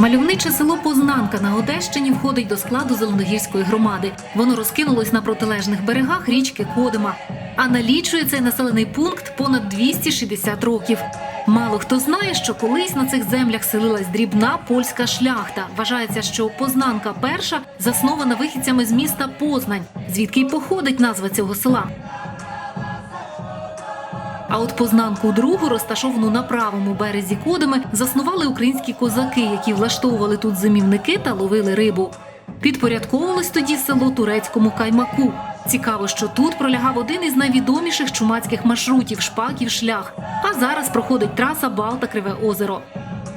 Мальовниче село Познанка на Одещині входить до складу Зеленогірської громади. Воно розкинулось на протилежних берегах річки Кодима. А налічує цей населений пункт понад 260 років. Мало хто знає, що колись на цих землях селилась дрібна польська шляхта. Вважається, що Познанка перша заснована вихідцями з міста Познань, звідки й походить назва цього села. А от познанку другу, розташовану на правому березі Кодими, заснували українські козаки, які влаштовували тут зимівники та ловили рибу. Підпорядковувалось тоді село турецькому каймаку. Цікаво, що тут пролягав один із найвідоміших чумацьких маршрутів шпаків шлях. А зараз проходить траса Балта Криве озеро.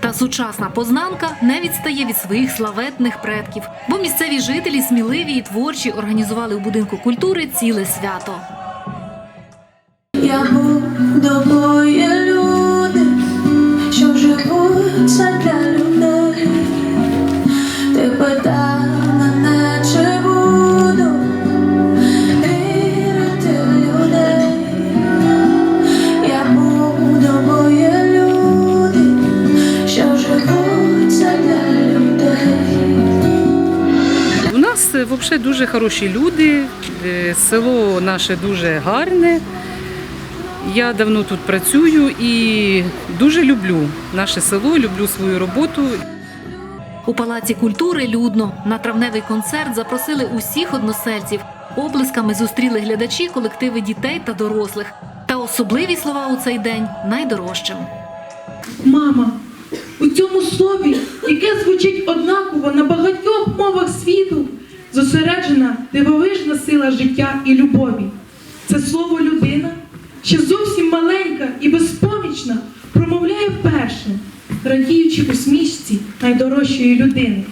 Та сучасна познанка не відстає від своїх славетних предків, бо місцеві жителі сміливі і творчі організували у будинку культури ціле свято. Я буду взагалі дуже хороші люди, е, село наше дуже гарне. Я давно тут працюю і дуже люблю наше село, люблю свою роботу. У палаці культури людно на травневий концерт запросили усіх односельців. Оплесками зустріли глядачі, колективи дітей та дорослих. Та особливі слова у цей день найдорожчим. Мама, у цьому слові, яке звучить однаково на багатьох мовах дивовижна сила життя і любові. Це слово людина, ще зовсім маленька і безпомічна, промовляє вперше, радіючи усмішці найдорожчої людини.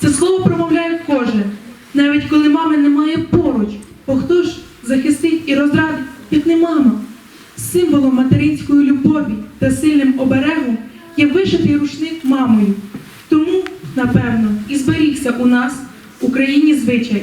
Це слово промовляє кожен, навіть коли мами немає поруч, бо хто ж захистить і розрадить, як не мама. Символом материнської любові та сильним оберегом є вишитий рушник мамою. Тому, напевно, і зберігся у нас в Україні звичай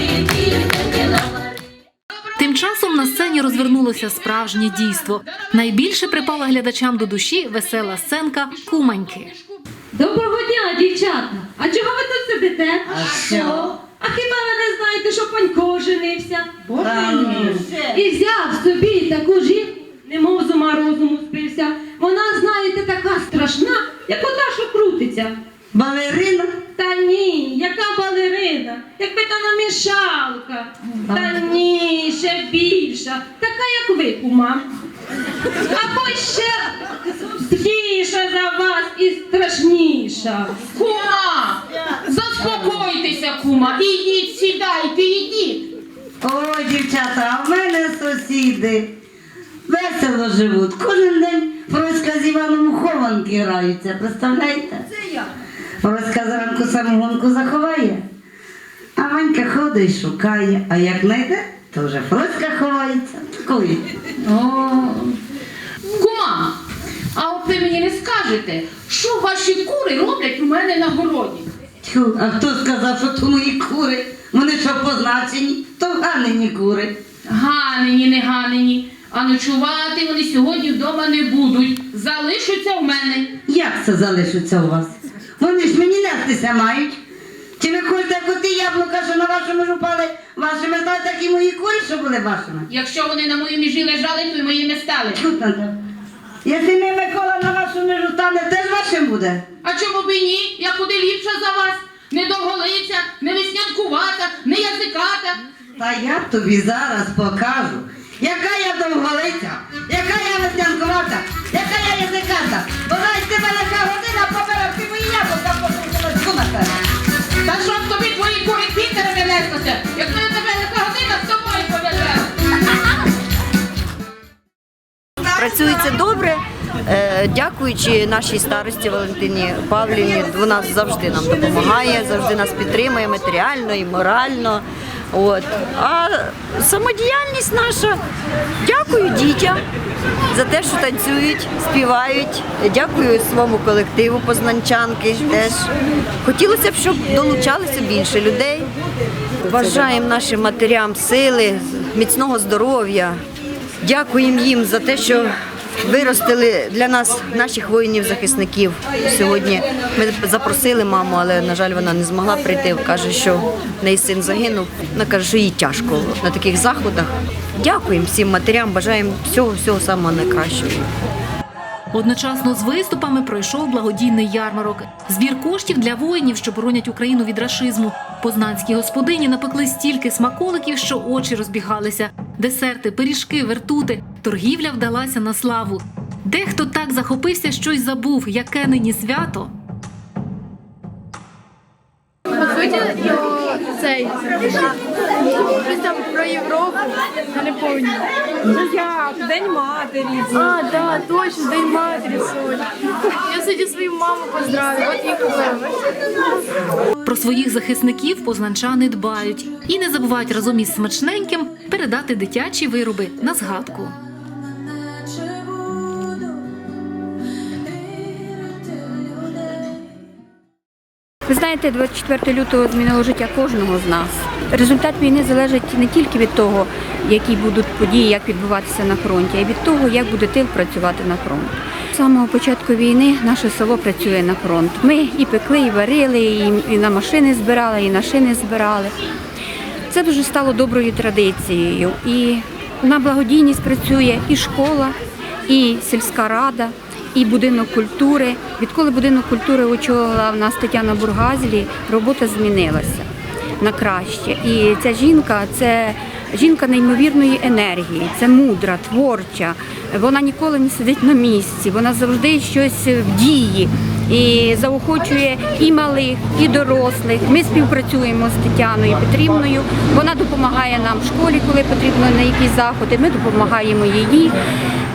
часом на сцені розвернулося справжнє дійство. Найбільше припала глядачам до душі весела сценка Куманьки. Доброго дня, дівчата! А чого ви тут сидите? А що? А хіба ви не знаєте, що панько женився? І взяв собі таку жінку, немов з ума розуму спився. Вона, знаєте, така страшна, як ота, що крутиться. Балерина? Та ні, яка балерина, якби то намішалка. Та ні, ще більша, така, як ви, кума. Або ще зліша за вас і страшніша. Кума! Заспокойтеся, кума. Ідіть, сідайте, ідіть. Ой, дівчата, а в мене сусіди. Весело живуть. Кожен день Фроська з Іваном хованки граються, представляєте? Це я. Фроська зранку самогонку заховає, а Ванька ходить шукає, а як знайде, то вже Фроська ховається. Такої. Кума, а от ви мені не скажете, що ваші кури роблять у мене на городі? Тьху, а хто сказав, що то мої кури? Вони що позначені, то ганені кури. Ганені, не ганені. А ночувати вони сьогодні вдома не будуть. Залишаться в мене. Як це залишиться у вас? Вони ж мені нестися мають. Чи ви хочете коти яблука, що на вашому ж упали вашими стали такі мої курі, що були вашими? Якщо вони на моїй межі лежали, то й моїми стали. Тут на те. Якщо не Микола на вашу межу стане, теж вашим буде. А чому б і ні? Я куди ліпша за вас? Не довголиця, не веснянкувата, не язиката. Та я тобі зараз покажу, яка я довголиця, яка я веснянкувата, яка я язиката. Бо навіть тебе лиха година побереш, ти мої яблука покрутила працюється добре. Е, Дякуючи нашій старості Валентині Павлівні, вона завжди нам допомагає, завжди нас підтримує матеріально і морально. От. А самодіяльність наша, дякую дітям за те, що танцюють, співають. Дякую своєму колективу познанчанки теж. Хотілося б, щоб долучалося більше людей. Бажаємо нашим матерям сили, міцного здоров'я. Дякуємо їм за те, що виростили для нас наших воїнів-захисників. Сьогодні ми запросили маму, але на жаль, вона не змогла прийти. Каже, що в неї син загинув. Вона каже, що їй тяжко на таких заходах. Дякуємо всім матерям, бажаємо всього всього самого найкращого. Одночасно з виступами пройшов благодійний ярмарок. Збір коштів для воїнів, що боронять Україну від рашизму. Познанські господині напекли стільки смаколиків, що очі розбігалися. Десерти, пиріжки, вертути. Торгівля вдалася на славу. Дехто так захопився, що й забув, яке нині свято. По суті, цей щось там про Європу, я не пам'ятаю. Ну як? День матері. А, да, точно, День матері сьогодні. Я сьогодні свою маму поздравлю, от їх купила. Про своїх захисників познанчани дбають і не забувають разом із смачненьким передати дитячі вироби на згадку. Ви знаєте, 24 лютого змінило життя кожного з нас. Результат війни залежить не тільки від того, які будуть події, як відбуватися на фронті, а й від того, як буде тил працювати на фронт. З самого початку війни наше село працює на фронт. Ми і пекли, і варили, і, на машини збирали, і на шини збирали. Це вже стало доброю традицією. І на благодійність працює і школа, і сільська рада, і будинок культури. Відколи будинок культури очолила в нас Тетяна Бургазлі, робота змінилася на краще. І ця жінка це жінка неймовірної енергії, це мудра, творча. Вона ніколи не сидить на місці, вона завжди щось в дії і заохочує і малих, і дорослих. Ми співпрацюємо з Тетяною Петрівною. Вона допомагає нам в школі, коли потрібно на якісь заходи. Ми допомагаємо їй.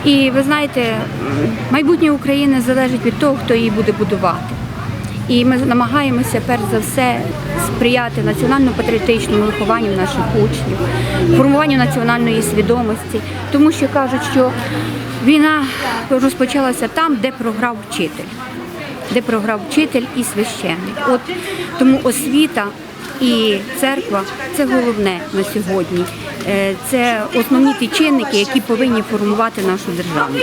І ви знаєте, майбутнє України залежить від того, хто її буде будувати. І ми намагаємося перш за все сприяти національно-патріотичному вихованню наших учнів, формуванню національної свідомості, тому що кажуть, що війна розпочалася там, де програв вчитель, де програв вчитель і священник. От тому освіта і церква це головне на сьогодні. Е, Це основні ті чинники, які повинні формувати нашу державу.